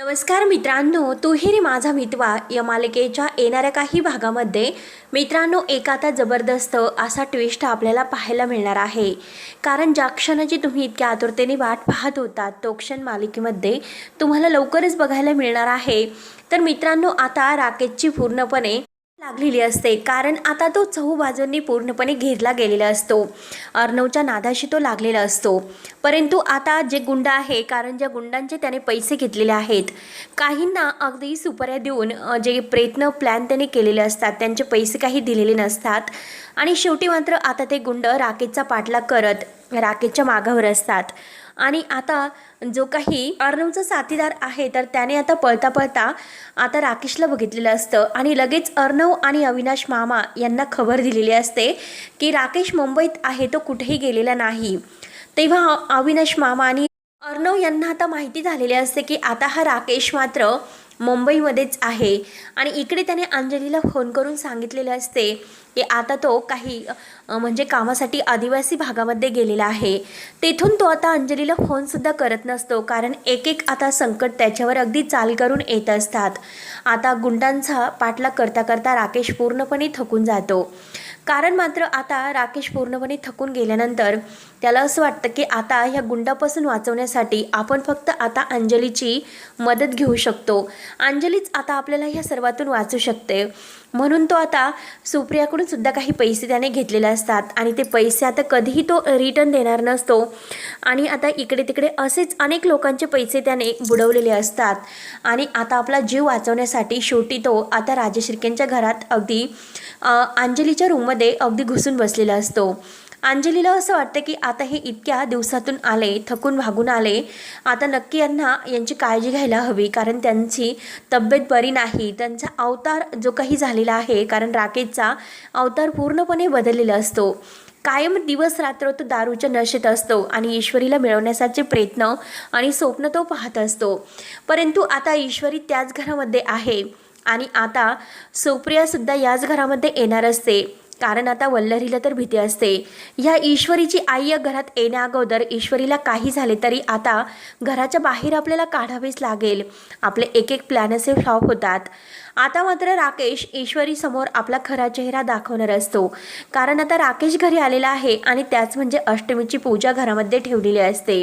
नमस्कार मित्रांनो तुहेरी माझा मितवा या मालिकेच्या येणाऱ्या काही भागामध्ये. मित्रांनो एक आता जबरदस्त असा ट्विस्ट आपल्याला पाहायला मिळणार आहे. कारण ज्या क्षणाची तुम्ही इतक्या आतुरतेने वाट पाहत होता तो क्षण मालिकेमध्ये तुम्हाला लवकरच बघायला मिळणार आहे. तर मित्रांनो आता राकेशची पूर्णपणे लागलेली असते. कारण आता तो चहू बाजूंनी पूर्णपणे घेरला गेलेला असतो. अर्णवच्या नादाशी तो लागलेला असतो. परंतु आता जे गुंड आहे कारण ज्या गुंडांचे त्याने पैसे घेतलेले आहेत काहींना अगदी सुपाऱ्या देऊन जे प्रयत्न प्लॅन त्याने केलेले असतात त्यांचे पैसे काही दिलेले नसतात. आणि शेवटी मात्र आता ते गुंड राकेशचा पाठलाग करत राकेशच्या मागावर असतात. आणि आता जो काही अर्णवचा साथीदार आहे तर त्याने आता पळता पळता आता राकेशला बघितलेलं असतं. आणि लगेच अर्णव आणि अविनाश मामा यांना खबर दिलेली असते की राकेश मुंबईत आहे तो कुठेही गेलेला नाही. तेव्हा अविनाश मामा आणि अर्णव यांना आता माहिती झालेली असते की आता हा राकेश मात्र मुंबईमध्येच आहे. आणि इकडे त्याने अंजलीला फोन करून सांगितलेले असते की आता तो काही म्हणजे कामासाठी आदिवासी भागामध्ये गेलेला आहे. तेथून तो आता अंजलीला फोनसुद्धा करत नसतो. कारण एक एक आता संकट त्याच्यावर अगदी चाल करून येत असतात. आता गुंडांचा पाठलाग करता करता राकेश पूर्णपणे थकून जातो. कारण मात्र आता राकेश पूर्णपणे थकून गेल्यानंतर त्याला असं वाटतं की आता ह्या गुंडापासून वाचवण्यासाठी आपण फक्त आता अंजलीची मदत घेऊ शकतो. अंजलीच आता आपल्याला ह्या सर्वातून वाचू शकते. म्हणून तो आता सुप्रियाकडून सुद्धा काही पैसे त्याने घेतलेले असतात आणि ते पैसे आता कधीही तो रिटर्न देणार नसतो. आणि आता इकडे तिकडे असेच अनेक लोकांचे पैसे त्याने बुडवलेले असतात. आणि आता आपला जीव वाचवण्यासाठी शेवटी तो आता राजश्रीकेंच्या घरात अगदी अंजलीच्या रूममध्ये अगदी घुसून बसलेला असतो. अंजलीला असं वाटतं की आता हे इतक्या दिवसातून आले थकून भागून आले. आता नक्की यांना यांची काळजी घ्यायला हवी कारण त्यांची तब्येत बरी नाही. त्यांचा अवतार जो काही झालेला आहे कारण राकेशचा अवतार पूर्णपणे बदललेला असतो. कायम दिवस रात्र तो दारूच्या नशेत असतो आणि ईश्वरीला मिळवण्यासाठी प्रयत्न आणि स्वप्न तो पाहत असतो. परंतु आता ईश्वरी त्याच घरामध्ये आहे आणि आता सुप्रियासुद्धा याच घरामध्ये येणार असते. कारण आता वल्लरीला तर भीती असते. ह्या ईश्वरीची आई या घरात येण्या अगोदर ईश्वरीला काही झाले तरी आता घराच्या बाहेर आपल्याला काढावेच लागेल. आपले एक एक प्लॅन असे फ्लॉप होतात. आता मात्र राकेश ईश्वरी समोर आपला खरा चेहरा दाखवणार असतो. कारण आता राकेश घरी आलेला आहे आणि त्याच म्हणजे अष्टमीची पूजा घरामध्ये ठेवलेली असते.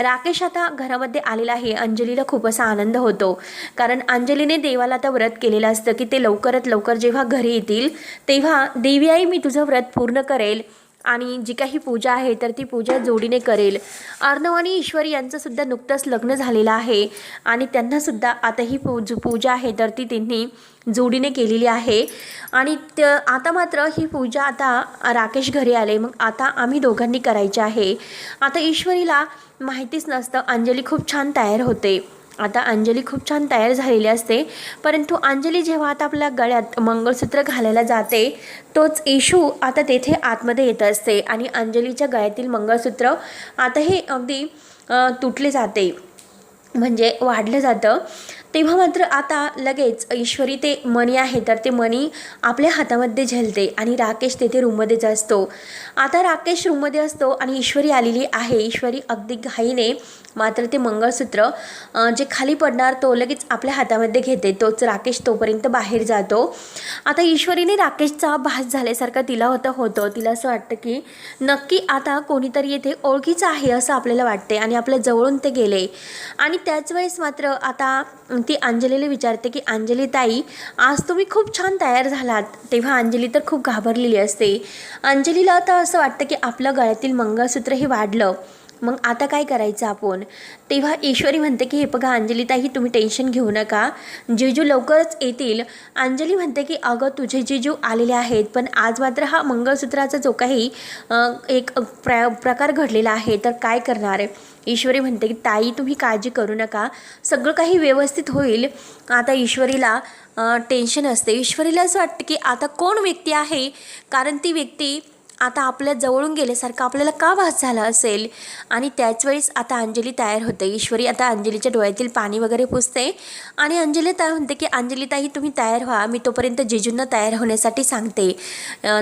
राकेश आता घरामध्ये आलेला आहे अंजलीला खूप असा आनंद होतो. कारण अंजलीने देवाला आता व्रत केलेलं असतं की ते लवकरात लवकर जेव्हा घरी येतील तेव्हा देवी आई मी तुझं व्रत पूर्ण करेल. आणि जी काही पूजा आहे तर ती पूजा जोडीने करेल. अर्णव आणि ईश्वरी यांचंसुद्धा नुकतंच लग्न झालेलं आहे आणि त्यांनासुद्धा आता ही पूज पूजा आहे तर ती त्यांनी जोडीने केलेली आहे. आणि त आता मात्र ही पूजा आता राकेश घरी आले मग आता आम्ही दोघांनी करायची आहे. आता ईश्वरीला माहितीच नसतं अंजली खूप छान तयार होते. आता अंजली खूप छान तयार झालेली असते. परंतु अंजली जेव्हा आता आपल्या गळ्यात मंगळसूत्र घालायला जाते तोच इशू आता तेथे आतमध्ये येत असते आणि अंजलीच्या गळ्यातील मंगळसूत्र आता हे अगदी तुटले जाते. म्हणजे वाढलं जातं. तेव्हा मात्र आता लगेच ईश्वरी ते मणी आहे तर ते मणी आपल्या हातामध्ये झेलते आणि राकेश तेथे रूममध्येच असतो. आता राकेश रूममध्ये असतो आणि ईश्वरी आलेली आहे. ईश्वरी अगदी घाईने मात्र ते मंगळसूत्र जे खाली पडणार तो लगेच आपल्या हातामध्ये घेते. तोच राकेश तोपर्यंत बाहेर जातो. आता ईश्वरीने राकेशचा भास झाल्यासारखा तिला होतं होतं. तिला असं वाटतं की नक्की आता कोणीतरी येथे ओळखीचं आहे असं आपल्याला वाटते आणि आपल्या जवळून ते गेले. आणि त्याच वेळेस मात्र आता ती अंजलीला विचारते की अंजली ताई आज तुम्ही खूप छान तयार झालात. तेव्हा अंजली तर खूप घाबरलेली असते. अंजलीला आता असं वाटतं की आपलं गळ्यातील मंगळसूत्र हे वाढलं. मग आता काय करायचं आपण? तेव्हा ईश्वरी म्हणते की हे बघा अंजली तुम्ही टेन्शन घेऊ नका. जिजू लवकरच येतील. अंजली म्हणते की अगं तुझे जिजू आलेले आहेत पण आज मात्र हा मंगळसूत्राचा जो काही एक प्र प्रकार घडलेला आहे तर काय करणार? आहे ईश्वरी म्हणते की ताई तुम्ही काळजी करू नका. सगळं काही व्यवस्थित होईल. आता ईश्वरीला टेन्शन असते. ईश्वरीला असं वाटतं की आता कोण व्यक्ती आहे? कारण ती व्यक्ती आता आपल्या जवळून गेल्यासारखं आपल्याला का भास झाला असेल? आणि त्याच वेळेस आता अंजली तयार होते. ईश्वरी आता अंजलीच्या डोळ्यातील पाणी वगैरे पुसते. आणि अंजली तयार म्हणते की अंजली तुम्ही तयार व्हा. मी तोपर्यंत जिजूंना तयार होण्यासाठी सांगते.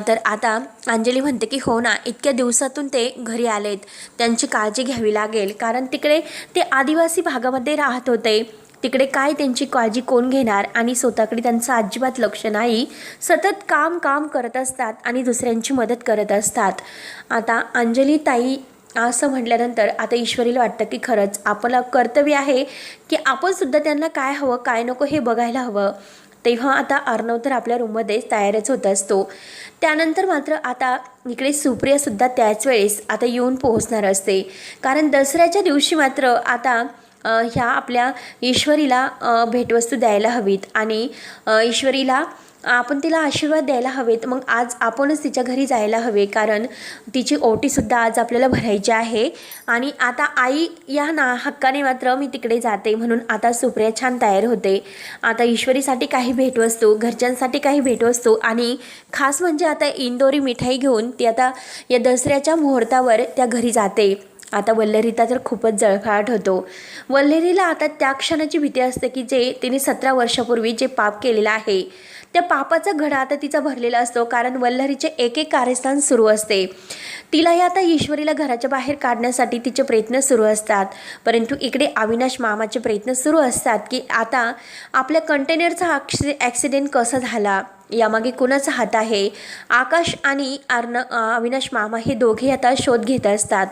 तर आता अंजली म्हणते की हो ना इतक्या दिवसातून ते घरी आलेत. त्यांची काळजी घ्यावी लागेल. कारण तिकडे ते आदिवासी भागामध्ये राहत होते. तिकडे काय त्यांची काळजी कोण घेणार आणि स्वतःकडे त्यांचं अजिबात लक्ष नाही सतत काम काम करत असतात आणि दुसऱ्यांची मदत करत असतात. आता अंजली ताई असं म्हटल्यानंतर आता ईश्वरीला वाटतं की खरंच आपलं कर्तव्य आहे की आपण सुद्धा त्यांना काय हवं काय नको हे बघायला हवं. तेव्हा आता अर्णव तर आपल्या रूममध्येच तयारच होत असतो. त्यानंतर मात्र आता इकडे सुप्रियासुद्धा त्याच वेळेस आता येऊन पोहोचणार असते. कारण दसऱ्याच्या दिवशी मात्र आता ह्या आपल्या ईश्वरीला भेटवस्तू द्यायला हवीत. आणि ईश्वरीला आपण तिला आशीर्वाद द्यायला हवेत मग आज आपणच तिच्या घरी जायला हवे कारण तिची ओटीसुद्धा आज आपल्याला भरायची आहे. आणि आता आई या ना हक्काने मात्र मी तिकडे जाते म्हणून आता सुप्रिया छान तयार होते. आता ईश्वरीसाठी काही भेटवस्तू घरच्यांसाठी काही भेटवस्तू आणि खास म्हणजे आता इंदोरी मिठाई घेऊन ती आता या दसऱ्याच्या मुहूर्तावर त्या घरी जाते. आता वल्लरीचा तर खूपच जळफाट होतो. वल्लरीला आता त्या क्षणाची भीती असते की जे तिने सतरा वर्षापूर्वी जे पाप केलेलं आहे त्या पापाचा घडा आता तिचा भरलेला असतो कारण वल्लरीचे एक एक कार्यस्थान सुरू असते. तिलाही आता ईश्वरीला घराच्या बाहेर काढण्यासाठी तिचे प्रयत्न सुरू असतात. परंतु इकडे अविनाश मामाचे प्रयत्न सुरू असतात की आता आपल्या कंटेनरचा ॲक्सि ॲक्सिडेंट कसा झाला? यामागे कुणाचा हात आहे? आकाश आणि अर्ण अविनाश मामा हे दोघे आता शोध घेत असतात.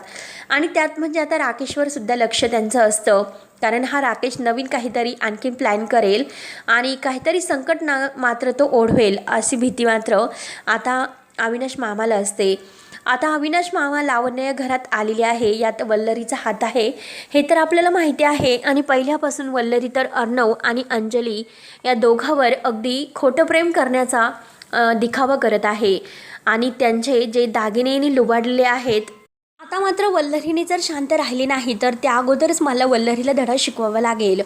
आणि त्यात म्हणजे आता राकेशवर सुद्धा लक्ष त्यांचं असतं. कारण हा राकेश नवीन काहीतरी आणखीन प्लॅन करेल आणि काहीतरी संकट ना मात्र तो ओढवेल अशी भीती मात्र आता अविनाश मामाला असते. आता अविनाश मामा लावण्य घरात आलेली आहे. यात वल्लरीचा हात आहे. हे तर आपल्याला माहिती आहे आणि पहिल्यापासून वल्लरी तर अर्णव आणि अंजली या दोघांवर अगदी खोटं प्रेम करण्याचा दिखावा करत आहे. आणि त्यांचे जे दागिने लुबाडलेले आहेत आता मात्र वल्लरीने जर शांत राहिली नाही तर त्या अगोदरच मला वल्लरीला धडा शिकवावा लागेल.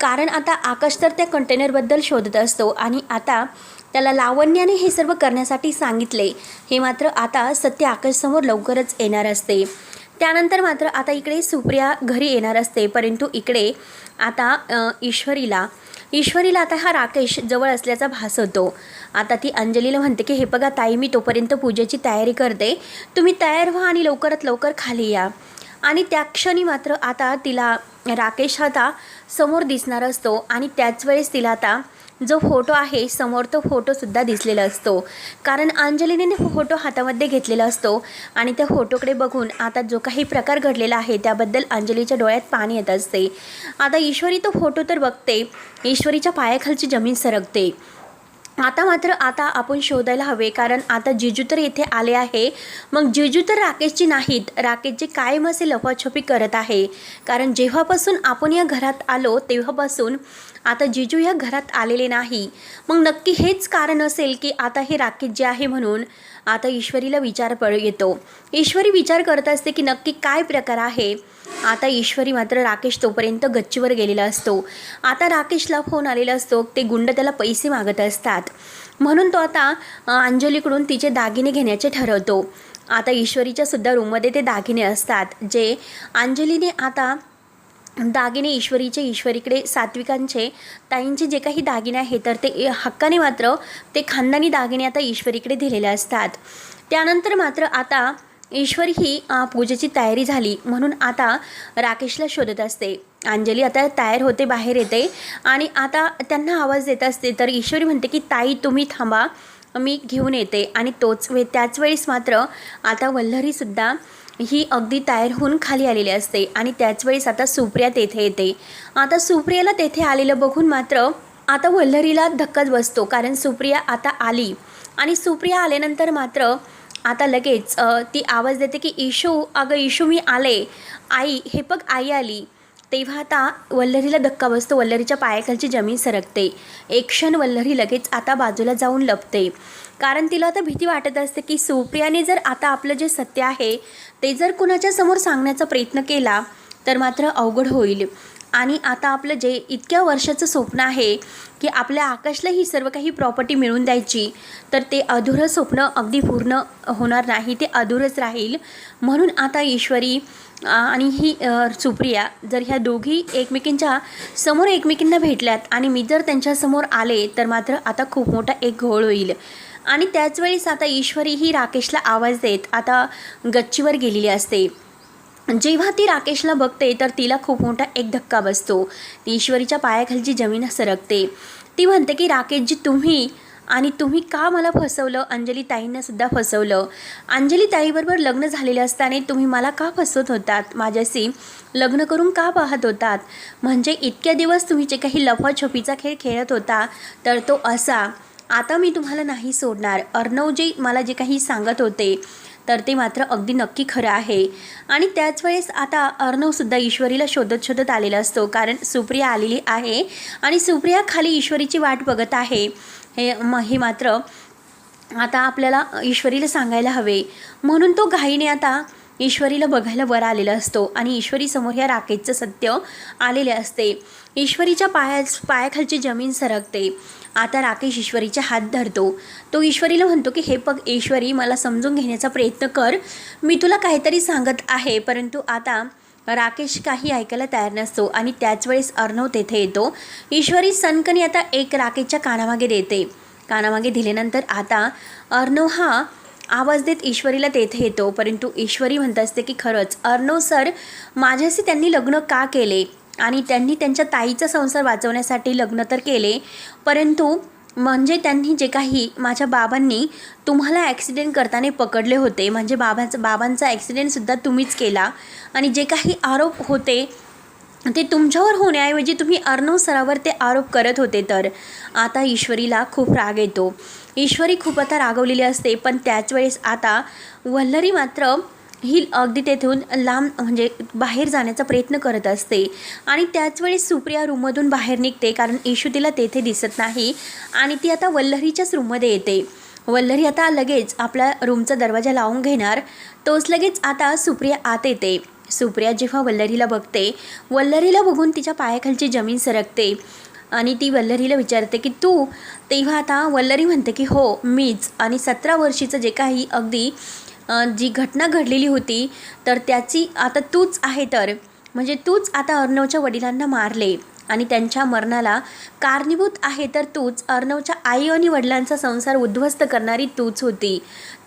कारण आता आकाश तर त्या कंटेनरबद्दल शोधत असतो आणि आता त्याला लावण्याने हे सर्व करण्यासाठी सांगितले. हे मात्र आता सत्य आकाशसमोर लवकरच येणार असते. त्यानंतर मात्र आता इकडे सुप्रिया घरी येणार असते परंतु इकडे आता ईश्वरीला. ईश्वरीला आता हा राकेश जवळ असल्याचा भास होतो. आता ती अंजलीला म्हणते की हे बघा ताई मी तोपर्यंत पूजेची तयारी करते. तुम्ही तयार व्हा आणि लवकरात लवकर खाली या. आणि त्या क्षणी मात्र आता तिला राकेश आता समोर दिसणार असतो आणि त्याच वेळेस तिला आता जो फोटो आहे समोर तो फोटोसुद्धा दिसलेला असतो. कारण अंजलीने फोटो हातामध्ये घेतलेला असतो आणि त्या फोटोकडे बघून आता जो काही प्रकार घडलेला आहे त्याबद्दल अंजलीच्या डोळ्यात पाणी येत असते. आता ईश्वरी तो फोटो तर बघते. ईश्वरीच्या पायाखालची जमीन सरकते. आता मात्र आता आपण शोधायला हवे कारण आता जिजू तर येथे आले आहे. मग जिजू तर राकेशची नाहीत. राकेशची कायम असे लपाछपी करत आहे. कारण जेव्हापासून आपण या घरात आलो तेव्हापासून आता जिजू या घरात आलेले नाही. मग नक्की हेच कारण असेल की आता हे राकेश जे आहे म्हणून आता ईश्वरीला विचार पड येतो. ईश्वरी विचार करत असते की नक्की काय प्रकार आहे? आता ईश्वरी मात्र राकेश तोपर्यंत गच्चीवर गेलेला असतो. आता राकेशला फोन आलेला असतो. ते गुंड त्याला पैसे मागत असतात. म्हणून तो आता अंजलीकडून तिचे दागिने घेण्याचे ठरवतो. आता ईश्वरीच्या सुद्धा रूममध्ये ते दागिने असतात. जे अंजलीने आता दागिने ईश्वरीचे ईश्वरीकडे सात्विकांचे ताईंचे जे काही दागिने आहेत तर ते हक्काने मात्र ते खानदानी दागिने आता ईश्वरीकडे दिलेले असतात. त्यानंतर मात्र आता ईश्वर ही पूजेची तयारी झाली म्हणून आता राकेशला शोधत असते. अंजली आता तयार होते बाहेर येते आणि आता त्यांना आवाज देत असते. तर ईश्वरी म्हणते की ताई तुम्ही थांबा मी घेऊन येते. आणि तोच वे त्याच वेळेस मात्र आता वल्लरीसुद्धा ही अगदी तयार होऊन खाली आलेली असते आणि त्याच वेळेस आता सुप्रिया तेथे येते. आता सुप्रियाला तेथे आलेलं बघून मात्र आता वल्लरीला धक्काच बसतो कारण सुप्रिया आता आली. आणि सुप्रिया आल्यानंतर मात्र आता लगेच ती आवाज देते की इशू अगं इशू मी आले. आई हे बघ आई आली. तेव्हा आता वल्लरीला धक्का बसतो. वल्लरीच्या पायाखालची जमीन सरकते. एक क्षण वल्लरी लगेच आता बाजूला जाऊन लपते. कारण तिला आता भीती वाटत असते की सुप्रियाने जर आता आपलं जे सत्य आहे ते जर कुणाच्या समोर सांगण्याचा प्रयत्न केला तर मात्र अवघड होईल. आणि आता आपलं जे इतक्या वर्षाचं स्वप्न आहे की आपल्या आकाशला ही सर्व काही प्रॉपर्टी मिळून द्यायची तर ते अधुरं स्वप्न अगदी पूर्ण होणार नाही ते अधुरंच राहील. म्हणून आता ईश्वरी आणि ही सुप्रिया जर ह्या दोघी एकमेकींच्या समोर एकमेकींना भेटल्यात आणि मी जर त्यांच्यासमोर आले तर मात्र आता खूप मोठा एक घोळ होईल. आणि त्याच वेळेस आता ईश्वरी ही राकेशला आवाज देत आता गच्चीवर गेलेली असते. जेव्हा ती राकेशला बघते तर तिला खूप मोठा एक धक्का बसतो. ती ईश्वरीच्या पायाखालची जमीन सरकते ती म्हणते की राकेशजी तुम्ही आणि तुम्ही का मला फसवलं? अंजली ताईंनासुद्धा फसवलं. अंजली ताईबरोबर लग्न झालेले असताना तुम्ही मला का फसवत होतात? माझ्याशी लग्न करून का पाहत होतात? म्हणजे इतक्या दिवस तुम्ही जे काही लफाछपीचा खेळ खेळत होता तर तो असा आता मी तुम्हाला नाही सोडणार. अर्णव जे मला जे काही सांगत होते तर ते मात्र अगदी नक्की खरं आहे. आणि त्याच वेळेस आता अर्णवसुद्धा ईश्वरीला शोधत शोधत आलेला असतो. कारण सुप्रिया आलेली आहे आणि सुप्रिया खाली ईश्वरीची वाट बघत आहे. हे म हे मात्र आता आपल्याला ईश्वरीला सांगायला हवे. म्हणून तो घाईने आता ईश्वरीला बघायला वर आलेला असतो आणि ईश्वरीसमोर ह्या राकेशचं सत्य आलेले असते. ईश्वरीच्या पाया पायाखालची जमीन सरकते. आता राकेश ईश्वरीचे हात धरतो. तो ईश्वरीला म्हणतो की हे पग ईश्वरी मला समजून घेण्याचा प्रयत्न कर. मी तुला काहीतरी सांगत आहे परंतु आता राकेश काही ऐकायला तयार नसतो आणि त्याच वेळेस अर्णव तेथे येतो. ईश्वरी सनकनी आता एक राकेशच्या कानामागे देते. कानामागे दिल्यानंतर आता अर्णव हा आवाज देत ईश्वरीला तेथे येतो. परंतु ईश्वरी म्हणत असते की खरंच अर्णव सर माझ्याशी त्यांनी लग्न का केले? आणि त्यांनी त्यांच्या ताईचा संसार वाचवण्यासाठी लग्न तर केले परंतु म्हणजे त्यांनी जे काही माझ्या बाबांनी तुम्हाला ॲक्सिडेंट करताना पकडले होते म्हणजे बाबांचा बाबांचा ॲक्सिडेंटसुद्धा तुम्हीच केला आणि जे काही आरोप होते ते तुमच्यावर होण्याऐवजी तुम्ही अर्णव सरावर ते आरोप करत होते तर. आता ईश्वरीला खूप राग येतो. ईश्वरी खूप आता रागवलेली असते पण त्याच वेळेस आता वल्लरी मात्र ही अगदी तेथून लांब म्हणजे बाहेर जाण्याचा प्रयत्न करत असते. आणि त्याच वेळेस सुप्रिया रूममधून बाहेर निघते कारण इशू तिला तेथे दिसत नाही आणि ती आता वल्लरीच्याच रूममध्ये येते. वल्लरी आता लगेच आपल्या रूमचा दरवाजा लावून घेणार. तोच लगेच आता सुप्रिया आत येते. सुप्रिया जेव्हा वल्लरीला बघते वल्लरीला बघून तिच्या पायाखालची जमीन सरकते आणि ती वल्लरीला विचारते की तू? तेव्हा आता वल्लरी म्हणते की हो मीच. आणि सतरा वर्षीचं जे काही अगदी जी घटना घडलेली होती तर त्याची आता तूच आहे तर. म्हणजे तूच आता अर्णवच्या वडिलांना मारले आणि त्यांच्या मरणाला कारणीभूत आहे तर तूच. अर्णवच्या आई आणि वडिलांचा संसार उद्ध्वस्त करणारी तूच होती.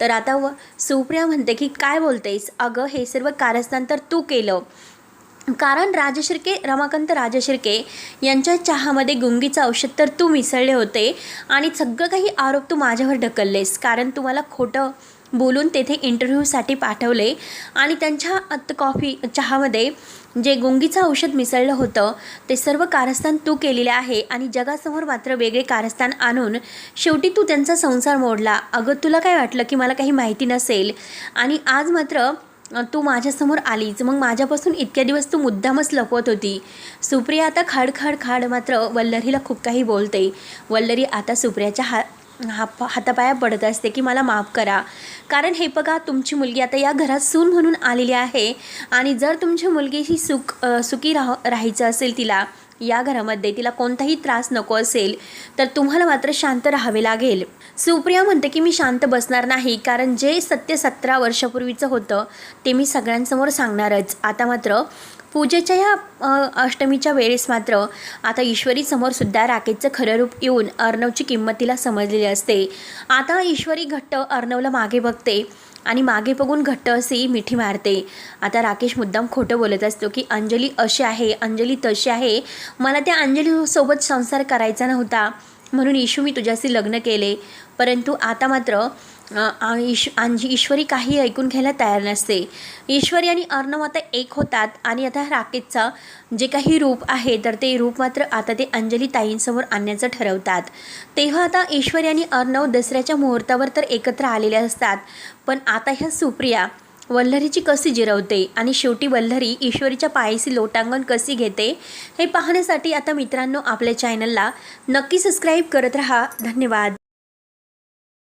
तर आता व सुप्रिया म्हणते की काय बोलतेस? अगं हे सर्व कारस्थान तर तू केलं. कारण राजशिर्के रमाकांत राजशिर्के यांच्या चहामध्ये गुंगीचं औषध तर तू मिसळले होते आणि सगळं काही आरोप तू माझ्यावर ढकललेस. कारण तू मला खोटं बोलून तेथे इंटरव्ह्यूसाठी पाठवले. आणि त्यांच्या कॉफी चहामध्ये जे गुंगीचं औषध मिसळलं होतं ते सर्व कारस्थान तू केलेले आहे आणि जगासमोर मात्र वेगळे कारस्थान आणून शेवटी तू त्यांचा संसार मोडला. अगं तुला काय वाटलं की मला काही माहिती नसेल? आणि आज मात्र तू माझ्यासमोर आलीच. मग माझ्यापासून इतक्या दिवस तू मुद्दामच लपवत होती. सुप्रिया आता खाड खाड खाड मात्र वल्लरीला खूप काही बोलते. वल्लरी आता सुप्रियाच्या हा हा हातापाया पडत असते की मला माफ करा. कारण हे बघा तुमची मुलगी आता या घरात सून म्हणून आलेली आहे आणि जर तुमची मुलगी ही सुख सुखी राह राहायचं असेल तिला या घरामध्ये तिला कोणताही त्रास नको असेल तर तुम्हाला मात्र शांत राहावे लागेल. सुप्रिया म्हणते की मी शांत बसणार नाही कारण जे सत्य सतरा वर्षापूर्वीचं होतं ते मी सगळ्यांसमोर सांगणारच. आता मात्र पूजेच्या या अष्टमीच्या वेळेस मात्र आता ईश्वरीसमोर सुद्धा राकेशचं खरं रूप येऊन अर्णवची किंमत तिला समजलेली असते. आता ईश्वरी घट्ट अर्णवला मागे बघते आणि मागे बघून घट्ट अशी मिठी मारते. आता राकेश मुद्दाम खोटं बोलत असतो की अंजली अशी आहे अंजली तशी आहे. मला त्या अंजलीसोबत संसार करायचा नव्हता. म्हणून येशू मी तुझ्याशी लग्न केले. परंतु आता मात्र ईश अंजी ईश्वरी काही ऐकून घ्यायला तयार नसते. ईश्वरी आणि अर्णव आता एक होतात आणि आता राकेशचा जे काही रूप आहे तर ते रूप मात्र आता ते अंजली ताईंसमोर आणण्याचं ठरवतात. तेव्हा आता ईश्वरी आणि अर्णव दसऱ्याच्या मुहूर्तावर तर एकत्र आलेले असतात पण आता ह्या सुप्रिया वल्लरीची कशी जिरवते आणि शेवटी वल्लरी ईश्वरीच्या पायाशी लोटांगण कशी घेते हे पाहण्यासाठी आता मित्रांनो आपल्या चॅनलला नक्की सबस्क्राईब करत राहा. धन्यवाद.